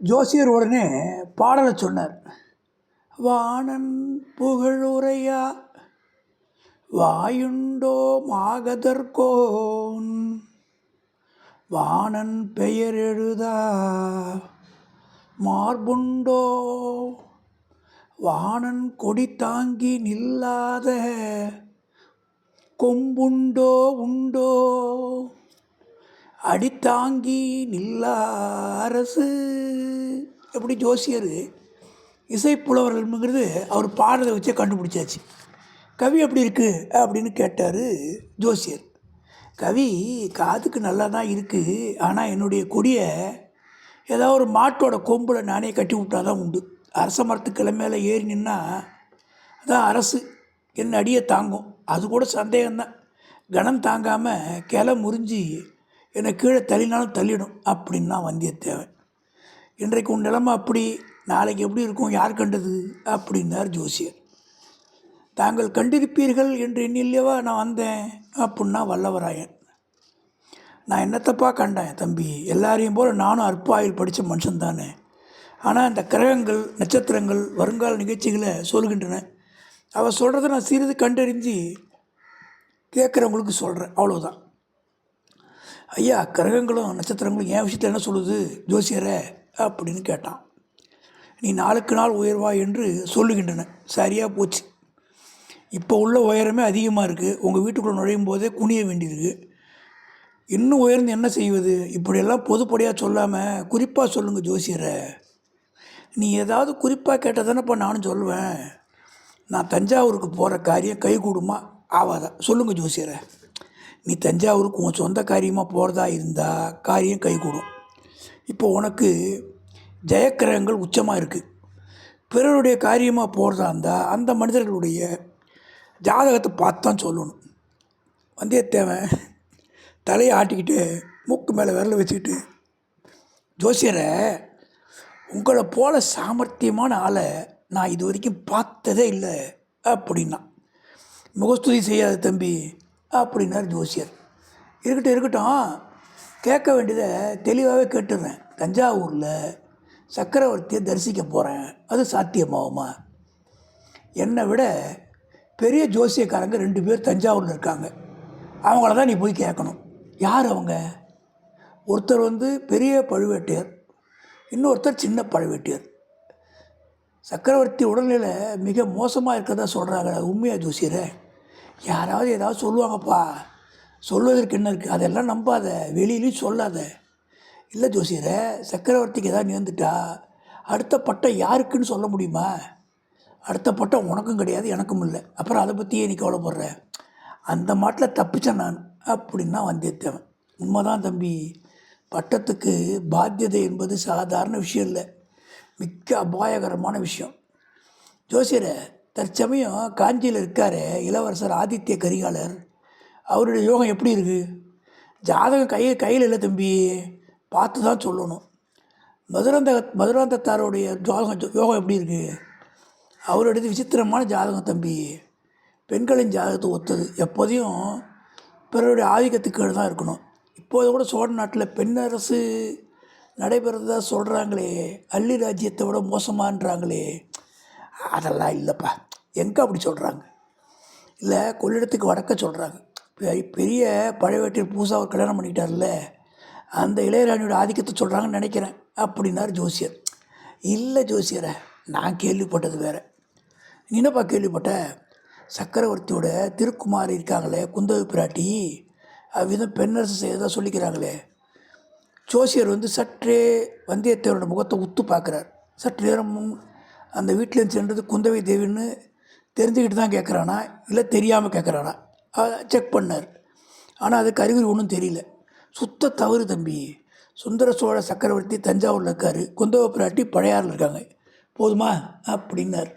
ஜோசியர் உடனே பாடலை சொன்னார். வாணன் புகழுரையா வாயுண்டோ மாகதற்கோன் வாணன் பெயர் எழுதா மார்புண்டோ வாணன் கொடி தாங்கி நில்லாத கொம்புண்டோ உண்டோ அடித்தாங்கி நில்லா அரசு. எப்படி ஜோசியர் இசைப்புலவர்கள்ங்கிறது அவர் பாடுறதை வச்சே கண்டுபிடிச்சாச்சு. கவி எப்படி இருக்குது அப்படின்னு கேட்டார் ஜோசியர். கவி காதுக்கு நல்லா தான் இருக்குது ஆனால் என்னுடைய கொடியை ஏதாவது ஒரு மாட்டோட கொம்பில் நானே கட்டி விட்டா தான் உண்டு. அரச மரத்து கிளமையில ஏறி நின்னா அதான் அரசு. என் அடியை தாங்கும். அது கூட சந்தேகம்தான். கணம் தாங்காமல் கிளை முறிஞ்சி என்னை கீழே தள்ளினாலும் தள்ளிடும் அப்படின்னா வந்தியத்தேவன். இன்றைக்கு உன் நிலைமை அப்படி நாளைக்கு எப்படி இருக்கும் யார் கண்டது? அப்படின்னார் ஜோசியர். தாங்கள் கண்டிருப்பீர்கள் என்று எண்ணில்லையவா நான் வந்தேன் அப்படின்னா வல்லவராயன். நான் என்னத்தப்பா கண்டேன் தம்பி எல்லாரையும் போல் நானும் அற்பாயில் படித்த மனுஷன் தானே. ஆனால் இந்த கிரகங்கள் நட்சத்திரங்கள் வருங்கால நிகழ்ச்சிகளை சொல்கின்றன. அவள் சொல்கிறத நான் சிறிது கண்டறிஞ்சு கேட்குறவங்களுக்கு சொல்கிறேன் அவ்வளோதான் ஐயா கிரகங்களும் நட்சத்திரங்களும் என் விஷயத்தில் என்ன சொல்லுது? ஜோசியரே அப்படின்னு கேட்டான். நீ நாளுக்கு நாள் உயர்வா என்று சொல்லுகின்றன. சரியாக போச்சு. இப்போ உள்ள உயரமே அதிகமாக இருக்குது உங்கள் வீட்டுக்குள்ளே நுழையும் போதே குனிய வேண்டியிருக்கு. இன்னும் உயர்ந்து என்ன செய்வது? இப்படியெல்லாம் பொதுப்படையாக சொல்லாமல் குறிப்பாக சொல்லுங்கள் ஜோசியரை. நீ ஏதாவது குறிப்பாக கேட்டால் தானேப்பா நானும் சொல்லுவேன் நான் தஞ்சாவூருக்கு போகிற காரியம் கை கூடுமா? சொல்லுங்கள் ஜோசியரை. நீ தஞ்சாவூருக்கு உன் சொந்த காரியமாக போகிறதா இருந்தால் காரியம் கைகூடும். இப்போ உனக்கு ஜெயக்கிரகங்கள் உச்சமாக இருக்குது பிறருடைய காரியமாக போகிறதா இருந்தால் அந்த மனிதர்களுடைய ஜாதகத்தை பார்த்து தான் சொல்லணும். வந்தியத்தேவன் தலையை ஆட்டிக்கிட்டு மூக்கு மேலே விரல வச்சுக்கிட்டு ஜோசியரை உங்களை போல சாமர்த்தியமான ஆளை நான் இது வரைக்கும் பார்த்ததே இல்லை அப்படின்னா. முகஸ்துதி செய்யாத தம்பி அப்படின்னார் ஜோசியர். இருக்கட்டும் இருக்கட்டும். கேட்க வேண்டியதை தெளிவாகவே கேட்டுடுறேன் தஞ்சாவூரில் சக்கரவர்த்தியை தரிசிக்க போகிறேன் அது சாத்தியமாகுமா? என்னை விட பெரிய ஜோசியக்காரங்க ரெண்டு பேர் தஞ்சாவூரில் இருக்காங்க. அவங்கள தான் நீ போய் கேட்கணும். யார் அவங்க? ஒருத்தர் வந்து பெரிய பழுவேட்டையர் இன்னொருத்தர் சின்ன பழுவேட்டையர். சக்கரவர்த்தி உடல்நிலை மிக மோசமாக இருக்கிறதா சொல்கிறாங்க உண்மையாக உண்மையா யாராவது ஏதாவது சொல்லுவாங்கப்பா. சொல்வதற்கு என்ன இருக்குது அதெல்லாம் நம்பாத. வெளியிலையும் சொல்லாத. இல்லை ஜோசியரை சக்கரவர்த்திக்கு ஏதாவது நேர்ந்துட்டா அடுத்த பட்டம் யாருக்குன்னு சொல்ல முடியுமா? அடுத்த பட்டம் உனக்கும் கிடையாது எனக்கும் இல்லை. அப்புறம் அதை பற்றியே நீ கவலைப்படுற. அந்த மாட்டில் தப்பிச்சேன் நான். அப்படின்னா வந்தியத்தேவன் உண்மைதான் தம்பி. பட்டத்துக்கு பாத்தியதை என்பது சாதாரண விஷயம் இல்லை. மிக்க அபாயகரமான விஷயம். ஜோசியரை தற்சமயம் காஞ்சியில் இருக்கார் இளவரசர் ஆதித்ய கரிகாலர். அவருடைய யோகம் எப்படி இருக்குது ஜாதகம் கையில் கையில் இல்லை தம்பி. பார்த்து தான் சொல்லணும். மதுராந்த மதுராந்தத்தாருடைய ஜாதகம் யோகம் எப்படி இருக்குது அவருடையது விசித்திரமான ஜாதகம் தம்பி. பெண்களின் ஜாதகத்தை ஒத்தது. எப்போதையும் பிறருடைய ஆதிக்கத்துக்கு தான் இருக்கணும். இப்போது கூட சோழ நாட்டில் பெண்ணரசு நடைபெறதா சொல்கிறாங்களே அள்ளி ராஜ்யத்தை விட மோசமான்றாங்களே. அதெல்லாம் இல்லைப்பா. எங்கே அப்படி சொல்கிறாங்க இல்லை கொள்ளிடத்துக்கு வடக்க சொல்கிறாங்க பெரிய பெரிய பழையவேட்டியர் பூசா கல்யாணம் பண்ணிக்கிட்டார்ல. அந்த இளையராணியோட ஆதிக்கத்தை சொல்கிறாங்கன்னு நினைக்கிறேன் அப்படின்னார் ஜோசியர். இல்லை ஜோசியரை நான் கேள்விப்பட்டது வேறு. என்னப்பா கேள்விப்பட்ட? சக்கரவர்த்தியோட திருக்குமாரி இருக்காங்களே குந்தவி பிராட்டி அவ்விதம் பெண்ணரசு செய்யறதா சொல்லிக்கிறாங்களே. ஜோசியர் வந்து சற்றே வந்தியத்தேவரோட முகத்தை உத்து பார்க்குறார். சற்று நேரம் முன் அந்த வீட்டிலேருந்து சென்றது குந்தவை தேவின்னு தெரிஞ்சுக்கிட்டு தான் கேட்குறானா இல்லை தெரியாமல் கேட்குறானா செக் பண்ணார். ஆனால் அதுக்கு அறிகுறி ஒன்றும் தெரியல. சுத்த தவறு தம்பி. சுந்தர சோழ சக்கரவர்த்தி தஞ்சாவூரில் இருக்கார். குந்தவை பிராட்டி பழையாறில் இருக்காங்க. போதுமா? அப்படின்னார்.